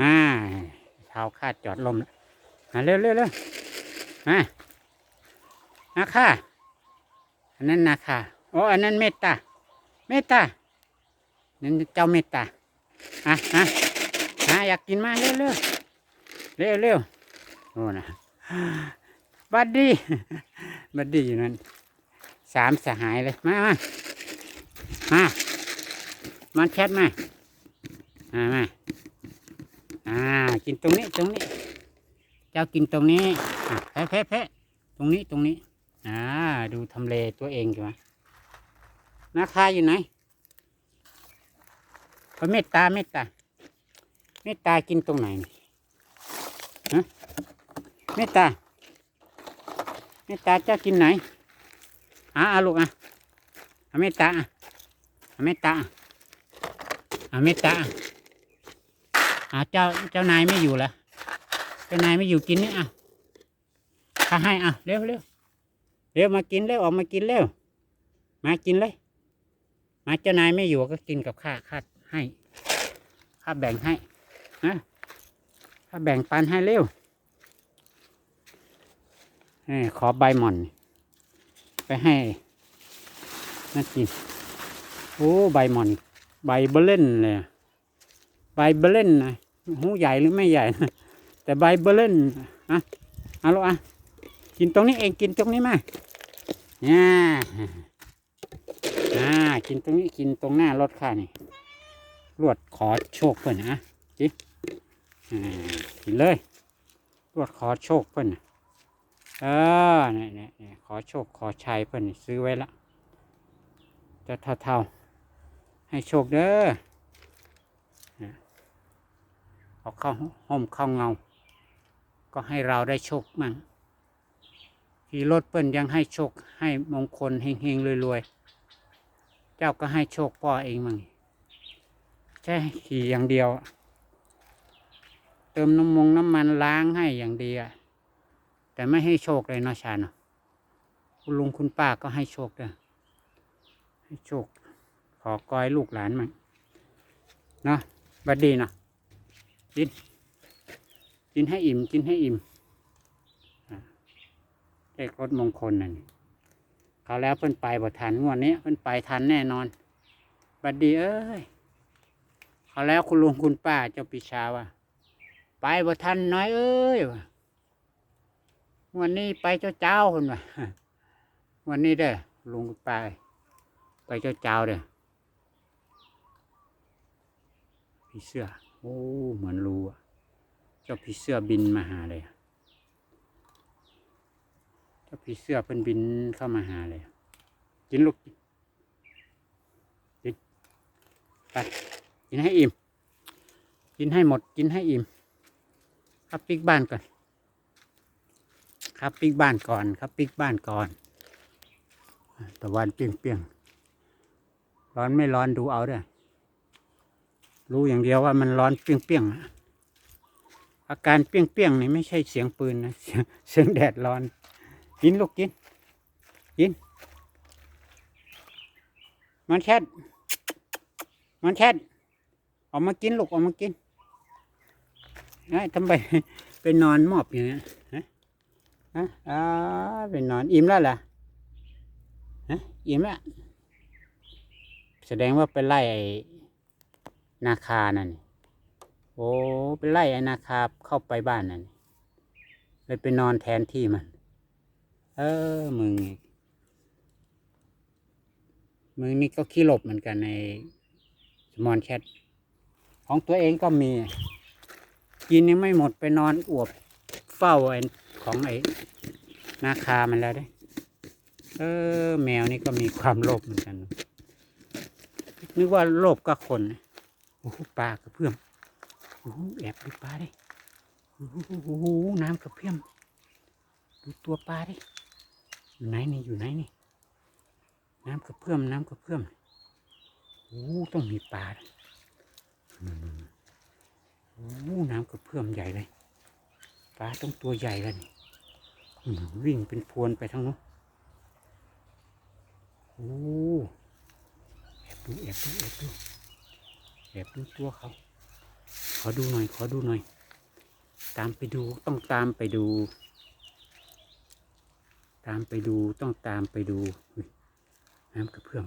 อ่าเท้าคาดจอดลมแล้วมาเร็วเร็วเร็วมานาคาอันนั้นนาคาโอ้อันนั้นเมตตา เมตตา นั่นเจ้าเมตตา อะอะอะอยากกินมาเร็วเร็วเร็วเร็วโอ้นะบัดดี้บัดดี้อยู่นั่นสามสหายเลย มามามามันแชทมามามา อ่า กินตรงนี้ตรงนี้ เจ้ากินตรงนี้แพะแพะแพะตรงนี้ตรงนี้ อ่า ดูทำเลตัวเองกันมนาคาอยู่ไหนพระเมตตาเมตตาเมตตากินตรงไหนฮะเมตตาเมตตาเจ้ากินไหนอะเอาลูกอะเอเมตตาอะเมตตาอะเอาเมตตา อะอะเจ้าเจ้านายไม่อยู่แล้วเจ้านายไม่อยู่กินนี่อะข้าให้อะเร็วเร็วเร็วมากินเร็วออกมากินเร็วมากินเลย มาเจ้านายไม่อยู่ก็กินกับข้าข้าให้ข้าแบ่งให้นะข้าแบ่งปันให้เร็วอขอใบหม่อน ไปให้น่ากินโอ้ใบหม่อน ใบเบลเล่นเลยใบเบลเล่นนะ หูใหญ่หรือไม่ใหญ่นะแต่ใบเบลเล่นอะเอาลูกอะกินตรงนี้เองกินตรงนี้มาเนี่ยอ่ากินตรงนี้กินตรงหน้ารถข้านี่รวดขอโชคเพื่อนนะจิอ่ากินเลยรวดขอโชคเพื่อนเออเนี่ยเนี่ยขอโชคขอชัยเพื่อนซื้อไว้ละจะเท่าๆให้โชคเด้อนะ เอาเข้าห่มเข้าเงา ก็ให้เราได้โชคมั่งขี่รถเปิ้นยังให้โชคให้มงคลเฮงๆรวยๆ เจ้าก็ให้โชคพ่อเองมั่งใช่ขี่อย่างเดียว เติมน้ำมงน้ำมันล้างให้อย่างดียวแต่ไม่ให้โชคเลยเนาะชาเนาะคุณลุงคุณป้าก็ให้โชคเด้อให้โชคขอกอยลูกหลานมั่งเนาะบัดดีเนาะ กิน กินให้อิ่ม กินให้อิ่มอะเลขรถมงคลนั่นเขาแล้วเพิ่นไปบ่ทันงวดนี้เพิ่นไปทันแน่นอนบัดดีเอ้ยเขาแล้วคุณลุงคุณป้าเจ้าปิชาว่าไปบ่ทันน้อยเอ้ยว่ะวันนี้ไปเจ้าเจ้าคนว่ะวันนี้เด้อลุงคุณป้าไปเจ้าเจ้าเด้อผีเสื้อ อ้เหมือนรู้อะเจ้าผีเสื้อบินมาหาเลยเจ้าผีเสื้อเพิ่นบินเข้ามาหาเลยกินลูกกินไปกินให้อิ่ม กินให้หมดกินให้อิ่มครับปิกบ้านก่อน ครับปิกบ้านก่อน ครับปิกบ้านก่อนตะวันเปียงเปียงๆร้อนไม่ร้อนดูเอาเด้อ รู้อย่างเดียวว่ามันร้อนเปรี้ยงๆอาการเปรี้ยงๆนี่ไม่ใช่เสียงปืนนะเสียงแดดร้อนกินลูกกินกิน มันแค่มันแค่ออกมากินลูกออกมากินไอ้ทำไมไปนอนหมอบอย่างนี้นฮะฮะอ่าไปนอนอิ่มแล้วเหรอฮะอิ่มแล้วแสดงว่าไปไล่ นาคานั่นนี่โอ้ไปไล่ไอ้นาคาเข้าไปบ้านนั่นนี่เลยไปนอนแทนที่มัน เออมึงมึงนี่ก็ขี้หลบเหมือนกันในสมอนแคทของตัวเองก็มี กินยังไม่หมดไปนอนอวบเฝ้าไอ้ของไอ้นาคามันแล้วด้เออ แมวนี่ก็มีความโลภเหมือนกัน นึกว่าโลภก็คนนะ อ้โหปลากระเพื่อมโอ้โหแอบดูปลาดิโอ้โหน้ำกระเพื่อมดูตัวปลาดิอยู่ไหนนี่อยู่ไหนนี่ น้ำกระเพื่อมน้ำกระเพื่อมโอ้โหต้องมีปลานะอืมโอ้น้ำกระเพื่อมใหญ่เลยปลาต้องตัวใหญ่แล้วนี่วิ่งเป็นพวนไปทั้งนู้นโอ้แอบดูแอบดูแอบดู บดูตัวเขา ขอดูหน่อย ขอดูหน่อย ตามไปดูต้องตามไปดู ตามไปดูต้องตามไปดูน้ำกระเพื่อม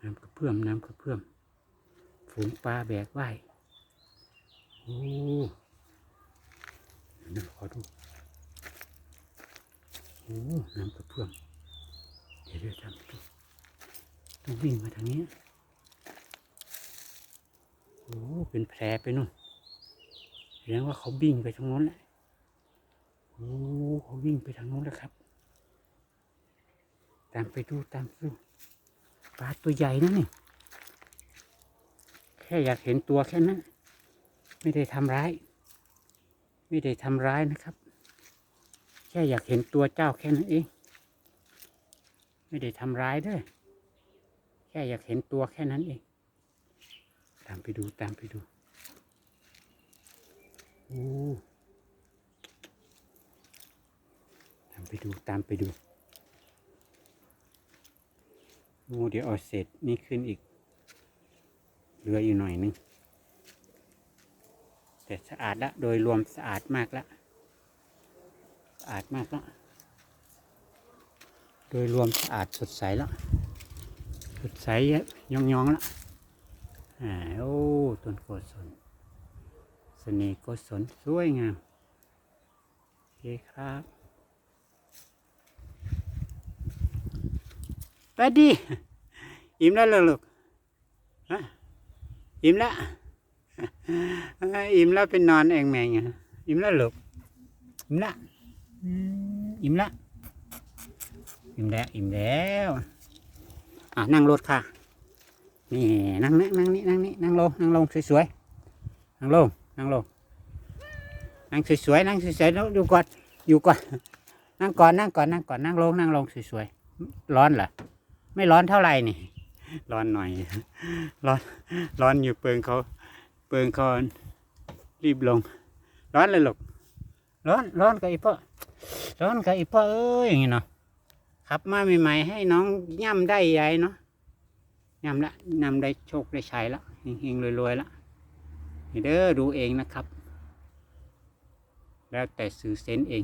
น้ำกระเพื่อมน้ำกระเพื่อมฝูงปลาแบกไหวโอ้เดี๋ยวขอดูโอ้น้ำกระเพื่อมเดี๋ยวเดี๋ยวจำดู วิ่งมาทางนี้โอ้เป็นแผลไปนู่นแสดงว่าเขาวิ่งไปทางโน้นแหละโอ้เขาวิ่งไปทางโน้นแล้วครับ ตามไปดูตามไปดูปลาตัวใหญ่นะนี่แค่อยากเห็นตัวแค่นั้น ไม่ได้ทำร้าย ไม่ได้ทำร้ายนะครับ แค่อยากเห็นตัวเจ้าแค่นั้นเอง ไม่ได้ทำร้ายด้วย ค่อยากเห็นตัวแค่นั้นเอง ตามไปดูตามไปดูโอ้ตามไปดูตามไปดูโอ้เดี๋ยวเอาเศษนี่ขึ้นอีกเหลืออยู่หน่อยนึงแต่สะอาดละโดยรวมสะอาดมากละสะอาดมากล้วโดยรวมสะอาดสดใสแล้ว สดใสยองยองๆแล้วอ่าโอ้ต้นโกศลเสน่ห์โกศลสวยงามโอเคครับไปดีอิ่มแล้วหรอลูกฮะอิ่มแล้วอิ่มแล้วเป็นนอนเองแมงอะอิ่มแล้วลูกอิ่มแล้วอืมอิ่มละอิ่มแล้วอิ่มแล้ว อะนั่งรถค่ะ นี่นั่งนี่นั่งนี่นั่งนี่นั่งลงนั่งลงสวยๆ นั่งลงนั่งลง นั่งสวยๆนั่งสวยๆแล้วดูก่อนอยู่ก่อน นั่งก่อนนั่งก่อนนั่งก่อนนั่งลงนั่งลงสวยๆ ร้อนเหรอ ไม่ร้อนเท่าไหร่นี่ ร้อนหน่อย ร้อน ร้อนอยู่เปิงเขา เปิงเขารีบลง ร้อนเลยหลูกร้อน ร้อนกับอีพ่อร้อนกับอีพ่อเอ้ยอย่างงี้เนาะ ขับมาใหม่ๆให้น้องย่ำได้ใหญ่เนาะย่ำละย่ำได้โชคได้ชัยละเฮงๆรวยๆละเด้อดูเองนะครับ แล้วแต่สื่อเซนเอง